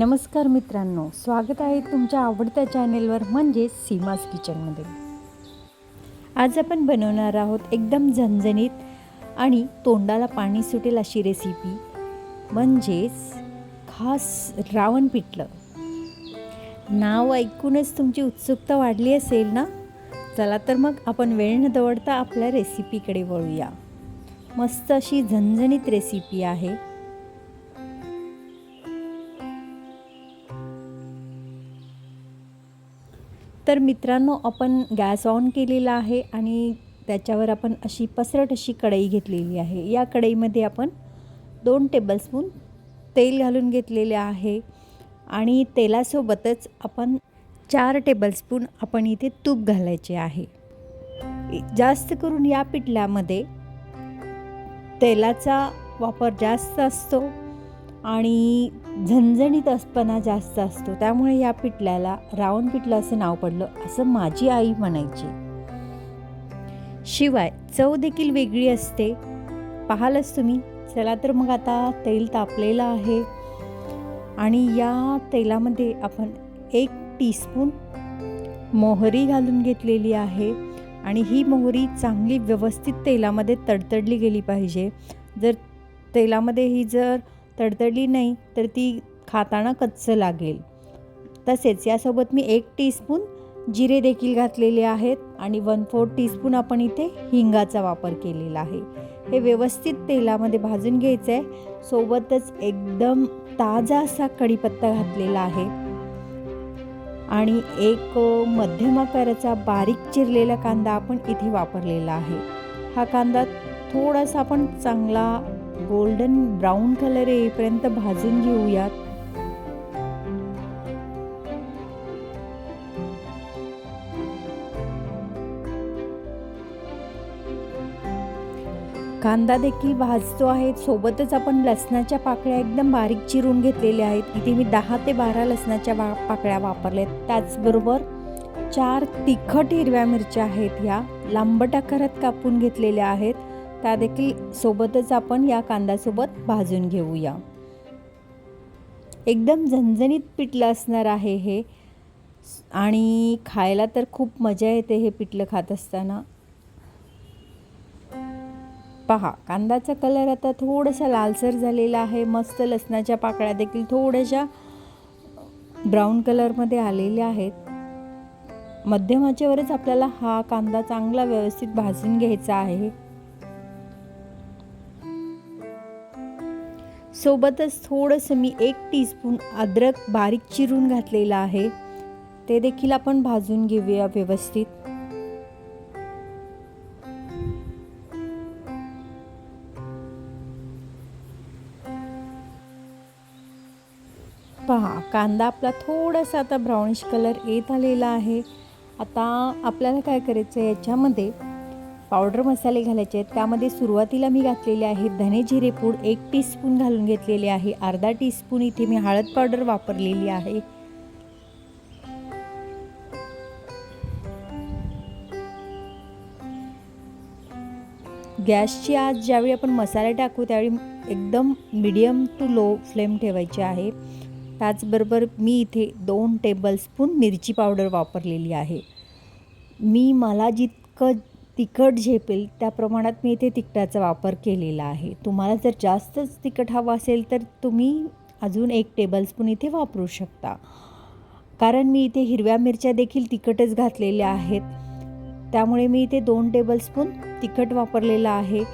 नमस्कार मित्रांनो स्वागत आहे तुमच्या आवडत्या चॅनेलवर म्हणजेच सीमास किचनमध्ये. आज आपण बनवणार आहोत एकदम झणझणीत आणि तोंडाला पाणी सुटेल अशी रेसिपी म्हणजेच खास रावण पिठलं. नाव ऐकूनच तुमची उत्सुकता वाढली असेल ना? चला तर मग आपण वेळ न दवडता आपल्या रेसिपीकडे वळूया. मस्त अशी झणझणीत रेसिपी आहे. तर मित्रांनो आपण गॅस ऑन केलेला आहे आणि त्याच्यावर आपण अशी पसरट अशी कढई घेतलेली आहे. या कढईमध्ये आपण दोन टेबलस्पून तेल घालून घेतलेले आहे आणि तेलासोबतच आपण चार टेबलस्पून आपण इथे तूप घालायचे आहे. जास्त करून या पिठल्यामध्ये तेलाचा वापर जास्त असतो आणि झणझणीत असपणा जास्त असतो. त्यामुळे या पिठल्याला रावण पिठलं असं नाव पडलं असं माझी आई म्हणायची. शिवाय चव देखील वेगळी असते. पाहालच तुम्ही. चला तर मग आता तेल तापलेलं आहे. आणि या तेलामध्ये आपण एक टीस्पून मोहरी घालून घेतलेली आहे. आणि ही मोहरी चांगली व्यवस्थित तेलामध्ये तडतडली गेली पाहिजे. जर तेलामध्ये ही जर तडतडली नाही तर ती खाताना कच्चं लागेल. तसेच यासोबत मी एक टीस्पून जिरे देखील घातलेले आहेत आणि वन फोर्थ टीस्पून आपण इथे हिंगाचा वापर केलेला आहे. हे व्यवस्थित तेलामध्ये भाजून घ्यायचं आहे सोबतच एकदम ताजा असा कढीपत्ता घातलेला आहे. आणि एक मध्यम आकाराचा बारीक चिरलेला कांदा आपण इथे वापरलेला आहे. हा कांदा थोडासा आपण चांगला गोल्डन ब्राऊन कलर येईपर्यंत भाजून घेऊयात. कांदा देखील भाजतो आहे. सोबतच आपण लसणाच्या पाकळ्या एकदम बारीक चिरून घेतलेल्या आहेत. इथे मी दहा ते बारा लसणाच्या वा पाकळ्या आहेत त्याचबरोबर चार तिखट हिरव्या मिरच्या आहेत ह्या. लांबट आकारात कापून घेतलेल्या आहेत. त्या देखील सोबतच आपण या कांद्यासोबत भाजून घेऊया. एकदम झणझणीत पिठलं असणार आहे हे. आणि खायला तर खूप मजा येते हे पिठलं खात असताना. पहा कांद्याचा कलर आता थोडासा लालसर झालेला आहे. मस्त लसणाच्या पाकळ्या देखील थोड्याशा ब्राऊन कलरमध्ये आलेल्या आहेत. मध्यमाच्यावरच आपल्याला हा कांदा चांगला व्यवस्थित भाजून घ्यायचा आहे. सोबतच थोडंसं मी एक टीस्पून अद्रक बारीक चिरून घातलेलं आहे. ते देखील आपण भाजून घेऊया व्यवस्थित. पहा कांदा आपला थोडासा आता ब्राउनिश कलर येत आलेला आहे. आता आपल्याला काय करायचं आहे याच्यामध्ये पावडर मसाले घालायचे आहेत. त्यामध्ये सुरुवातीला मी घातलेले आहेत धने जिरे पूड एक टीस्पून घालून घेतलेले आहे. अर्धा टीस्पून इथे मी हळद पावडर वापरलेली आहे. गॅसची आज ज्यावेळी आपण मसाले टाकू त्यावेळी एकदम मिडियम टू लो फ्लेम ठेवायची आहे. त्याचबरोबर मी इथे दोन टेबलस्पून मिरची पावडर वापरलेली आहे. मी मला जितकं तिखट झेपेल त्या प्रमाणात मी इथे तिखटाचा वापर केलेला आहे. तुम्हाला जर जास्तच तिखट हवं असेल तर तुम्ही अजून एक टेबलस्पून इथे वापरू शकता. कारण मी इथे हिरव्या मिरच्या देखील तिखटच घातलेल्या आहेत. त्यामुळे मी इथे दोन टेबलस्पून तिखट वापरलेलं आहे.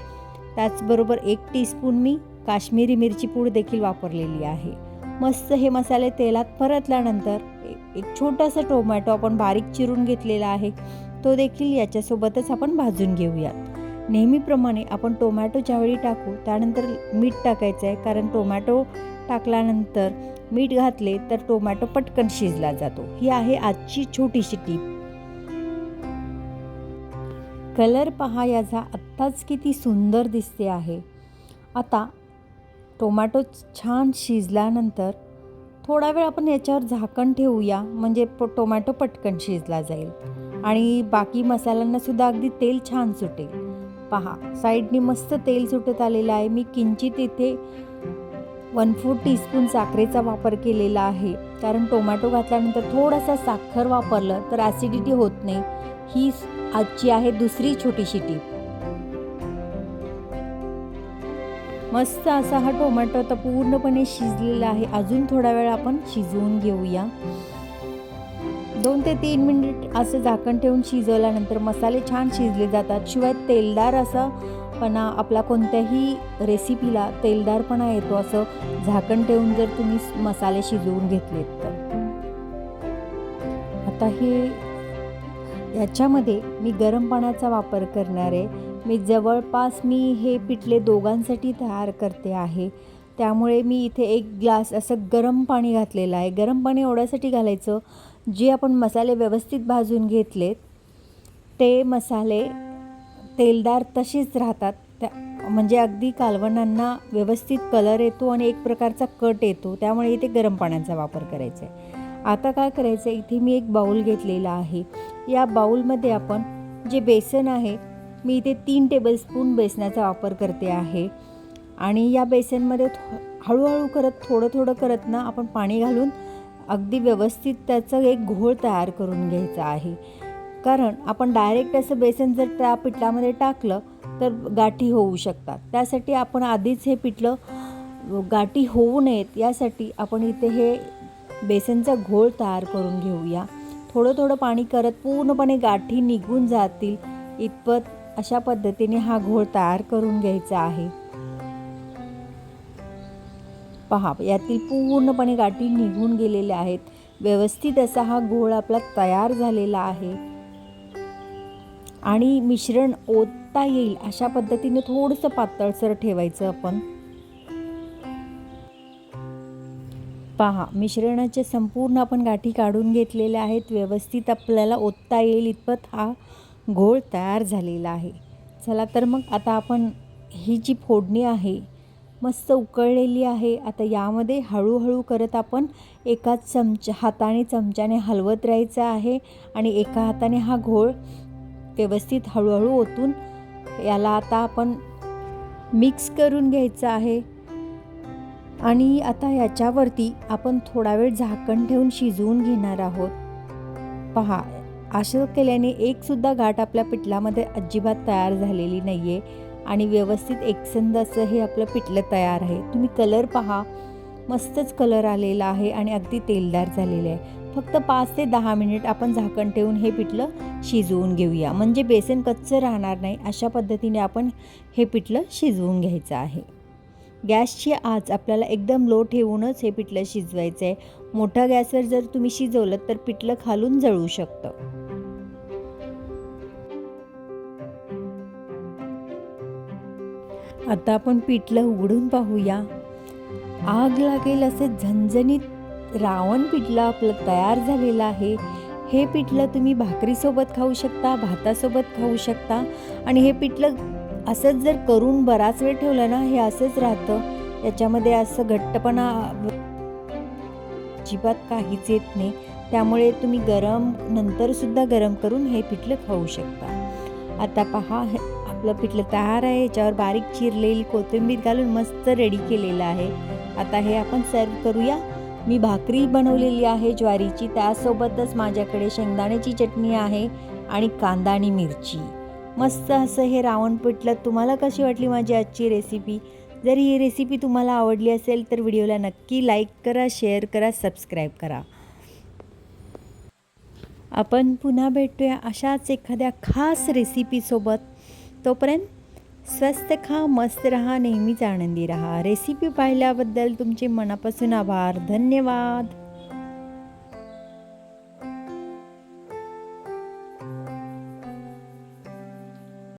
त्याचबरोबर एक टीस्पून मी काश्मीरी मिरची पूड देखील वापरलेली आहे. मस्त हे मसाले तेलात परतल्यानंतर एक छोटासा टोमॅटो आपण बारीक चिरून घेतलेला आहे. तो देखील याच्यासोबतच आपण भाजून घेऊयात. नेहमीप्रमाणे आपण टोमॅटो ज्यावेळी टाकू त्यानंतर मीठ टाकायचं आहे कारण टोमॅटो टाकल्यानंतर मीठ घातले तर टोमॅटो पटकन शिजला जातो. ही आहे आजची छोटीशी टीप कलर पहा याचा. आत्ताच किती सुंदर दिसते आहे. आता टोमॅटो छान शिजल्यानंतर थोडा वेळ आपण याच्यावर झाकण ठेवूया म्हणजे प टोमॅटो पटकन शिजला जाईल. आणि बाकी मसाल्यांनासुद्धा अगदी तेल छान सुटेल. पहा साईडनी मस्त तेल सुटत आलेलं आहे. मी किंचित इथे वन फोर टीस्पून साखरेचा वापर केलेला आहे. कारण टोमॅटो घातल्यानंतर थोडासा साखर वापरलं तर ॲसिडिटी होत नाही. ही आजची आहे दुसरी छोटीशी टीप मस्त असा हा टोमॅटो आता पूर्णपणे शिजलेला आहे. अजून थोडा वेळ आपण शिजवून घेऊया. दोन ते तीन मिनिट असं झाकण ठेवून शिजवल्यानंतर मसाले छान शिजले जातात. शिवाय तेलदार असा पणा आपला कोणत्याही रेसिपीला तेलदारपणा येतो. असं झाकण ठेवून जर तुम्ही मसाले शिजवून घेतलेत तर. आता हे याच्यामध्ये मी गरम पाण्याचा वापर करणार आहे. मी जवळपास मी हे पिठले दोघांसाठी तयार करते आहे. त्यामुळे मी इथे एक ग्लास असं गरम पाणी घातलेलं आहे. गरम पाणी एवढ्यासाठी घालायचं जे आपण मसाले व्यवस्थित भाजून घेतलेत ते मसाले तेलदार तसेच राहतात. त्या म्हणजे अगदी कालवणांना व्यवस्थित कलर येतो आणि एक प्रकारचा कट येतो. त्यामुळे इथे गरम पाण्याचा वापर करायचा आहे. आता काय करायचं आहे इथे मी एक बाऊल घेतलेला आहे. या बाऊलमध्ये आपण जे बेसन आहे मी इथे तीन टेबलस्पून बेसनाचा वापर करते आहे. आणि या बेसनमध्ये थो हळूहळू करत थोडं थोडं करत ना आपण पाणी घालून अगदी व्यवस्थित त्याचं एक घोळ तयार करून घ्यायचा आहे. कारण आपण डायरेक्ट असं बेसन जर त्या पिठलामध्ये टाकलं तर गाठी होऊ शकतात. त्यासाठी आपण आधीच हे पिठलं गाठी होऊ नयेत यासाठी आपण इथे हे बेसनचा घोळ तयार करून घेऊया. थोडं थोडं पाणी करत पूर्णपणे गाठी निघून जातील. इतपत अशा पद्धतीने हा घोळ तयार करून घ्यायचा आहे. पहा यातील पूर्णपणे गाठी निघून गेलेल्या आहेत. व्यवस्थित असा हा घोळ आपला तयार झालेला आहे. आणि मिश्रण ओतता येईल अशा पद्धतीने थोडंसं पातळसर ठेवायचं आपण. पहा मिश्रणाचे संपूर्ण आपण गाठी काढून घेतलेल्या आहेत. व्यवस्थित आपल्याला ओतता येईल इतपत हा घोळ तयार झालेला आहे. चला तर मग आता आपण ही जी फोडणी आहे मस्त उकळलेली आहे आता यामध्ये हळूहळू करत आपण एका चमचा हाताने चमच्याने हलवत राहायचं आहे आणि एका हाताने हा घोळ व्यवस्थित हळूहळू ओतून याला आता आपण मिक्स करून घ्यायचं आहे. आणि आता याच्यावरती आपण थोडा वेळ झाकण ठेवून शिजवून घेणार आहोत. पहा असं केल्याने एकसुद्धा गाठ आपल्या पिठलामध्ये अजिबात तयार झालेली नाही आहे आणि व्यवस्थित एकसंद असं हे आपलं पिठलं तयार आहे. तुम्ही कलर पहा. मस्तच कलर आलेला आहे आणि अगदी तेलदार झालेलं आहे. फक्त पाच ते दहा मिनिट आपण झाकण ठेवून हे पिठलं शिजवून घेऊया. म्हणजे बेसन कच्चं राहणार नाही अशा पद्धतीने आपण हे पिठलं शिजवून घ्यायचं आहे. गॅसची आच आपल्याला एकदम लो ठेवूनच हे पिठलं शिजवायचं आहे मोठ्या गॅसवर जर तुम्ही शिजवलं तर पिठलं खालून जळू शकतं. आता आपण पिठलं उघडून पाहूया. आग लागेल असे झणझणीत रावण पिठलं आपलं तयार झालेलं आहे. हे पिठलं तुम्ही भाकरीसोबत खाऊ शकता भातासोबत खाऊ शकता. आणि हे पिठलं असंच जर करून बराच वेळ ठेवलं ना हे असंच राहतं. याच्यामध्ये असं घट्टपणा अजिबात काहीच येत नाही. त्यामुळे तुम्ही गरम नंतरसुद्धा गरम करून हे पिठलं खाऊ शकता. आता पहा हे आपलं पिठलं तयार आहे. याच्यावर बारीक चिरलेली कोथिंबीर घालून मस्त रेडी केलेलं आहे. आता हे आपण सर्व करूया. मी भाकरी बनवलेली आहे ज्वारीची. त्यासोबतच माझ्याकडे शेंगदाण्याची चटणी आहे आणि कांदा आणि मिरची. मस्त असं हे रावण पिठलं. तुम्हाला कशी वाटली माझी आजची रेसिपी जर ही रेसिपी तुम्हाला आवडली असेल तर व्हिडिओला नक्की लाईक करा शेअर करा सबस्क्राईब करा. आपण पुन्हा भेटूया अशाच एखाद्या खास रेसिपीसोबत तोपर्यंत स्वस्त खा मस्त रहा नेहमीच आनंदी रहा. रेसिपी पाहिल्याबद्दल तुमचे मनापासून आभार. धन्यवाद.